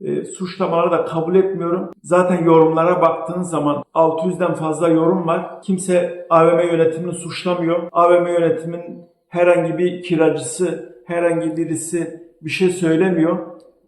E, suçlamaları da kabul etmiyorum. Zaten yorumlara baktığınız zaman 600'den fazla yorum var. Kimse AVM yönetimini suçlamıyor. AVM yönetimin herhangi bir kiracısı, herhangi birisi bir şey söylemiyor.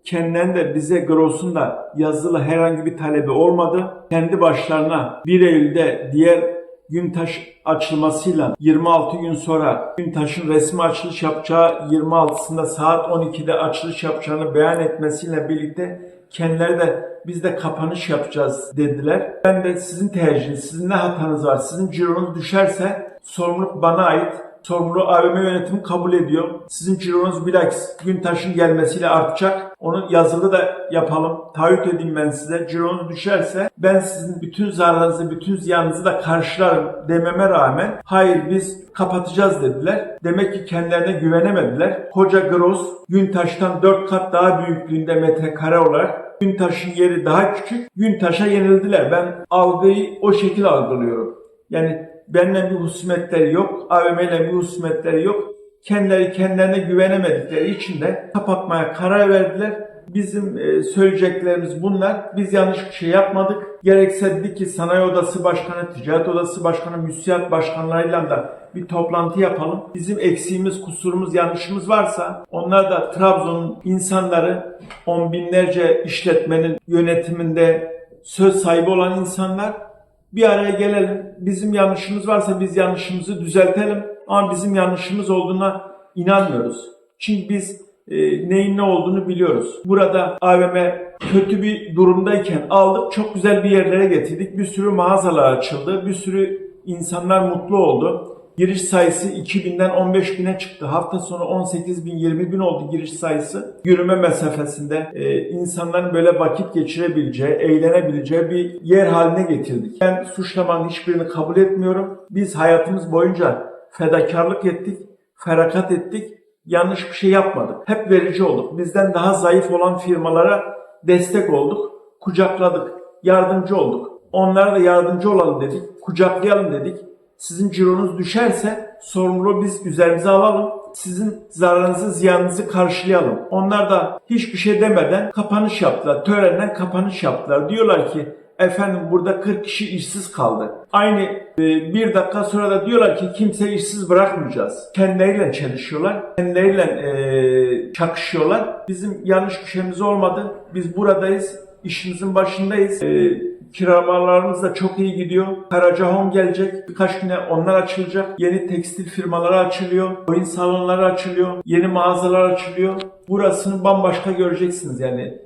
Kendilerinin de bize Gross'un da yazılı herhangi bir talebi olmadı. Kendi başlarına 1 Eylül'de diğer Güntaş açılmasıyla 26 gün sonra Güntaş'ın resmi açılış yapacağı 26'sında saat 12'de açılış yapacağını beyan etmesiyle birlikte kendileri de biz de kapanış yapacağız dediler. Ben de sizin tercihiniz, sizin ne hatanız var, sizin cironuz düşerse sorumluluk bana ait. Sorumluluğu AVM yönetimi kabul ediyor. Sizin cironuz bilakis Güntaş'ın gelmesiyle artacak. Onu yazılı da yapalım. Taahhüt edeyim ben size. Cironuz düşerse ben sizin bütün zararınızı, bütün ziyanınızı da karşılarım dememe rağmen hayır biz kapatacağız dediler. Demek ki kendilerine güvenemediler. Koca Gross Güntaş'tan 4 kat daha büyüklüğünde metrekare olarak Güntaş'ın yeri daha küçük. Güntaş'a yenildiler. Ben algıyı o şekilde algılıyorum. Yani benimle bir husumetleri yok, AVM bir husumetleri yok. Kendileri kendilerine güvenemedikleri için de kapatmaya karar verdiler. Bizim e, söyleyeceklerimiz bunlar. Biz yanlış bir şey yapmadık. Gerekse dedik ki Sanayi Odası Başkanı, Ticaret Odası Başkanı, müsiyat başkanlarıyla da bir toplantı yapalım. Bizim eksiğimiz, kusurumuz, yanlışımız varsa onlar da Trabzon'un insanları on binlerce işletmenin yönetiminde söz sahibi olan insanlar bir araya gelelim. Bizim yanlışımız varsa biz yanlışımızı düzeltelim. Ama bizim yanlışımız olduğuna inanmıyoruz. Çünkü biz e, neyin ne olduğunu biliyoruz. Burada AVM kötü bir durumdayken aldık çok güzel bir yerlere getirdik. Bir sürü mağazalar açıldı. Bir sürü insanlar mutlu oldu. Giriş sayısı 2000'den 15 bine çıktı. Hafta sonu 18 bin 20 bin oldu giriş sayısı. Yürüme mesafesinde e, insanların böyle vakit geçirebileceği, eğlenebileceği bir yer haline getirdik. Ben suçlamanın hiçbirini kabul etmiyorum. Biz hayatımız boyunca fedakarlık ettik, ferakat ettik. Yanlış bir şey yapmadık. Hep verici olduk. Bizden daha zayıf olan firmalara destek olduk, kucakladık, yardımcı olduk. Onlara da yardımcı olalım dedik, kucaklayalım dedik. Sizin cironuz düşerse sorumluluğu biz üzerimize alalım. Sizin zararınızı, ziyanınızı karşılayalım. Onlar da hiçbir şey demeden kapanış yaptılar. Törenden kapanış yaptılar. Diyorlar ki efendim burada 40 kişi işsiz kaldı. Aynı e, bir dakika sonra da diyorlar ki kimse işsiz bırakmayacağız. Kendileriyle çalışıyorlar. Kendileriyle e, çakışıyorlar. Bizim yanlış bir şeyimiz olmadı. Biz buradayız. İşimizin başındayız. E, Kiramalarımız da çok iyi gidiyor. Karacahon gelecek. Birkaç güne onlar açılacak. Yeni tekstil firmaları açılıyor. Oyun salonları açılıyor. Yeni mağazalar açılıyor. Burasını bambaşka göreceksiniz yani.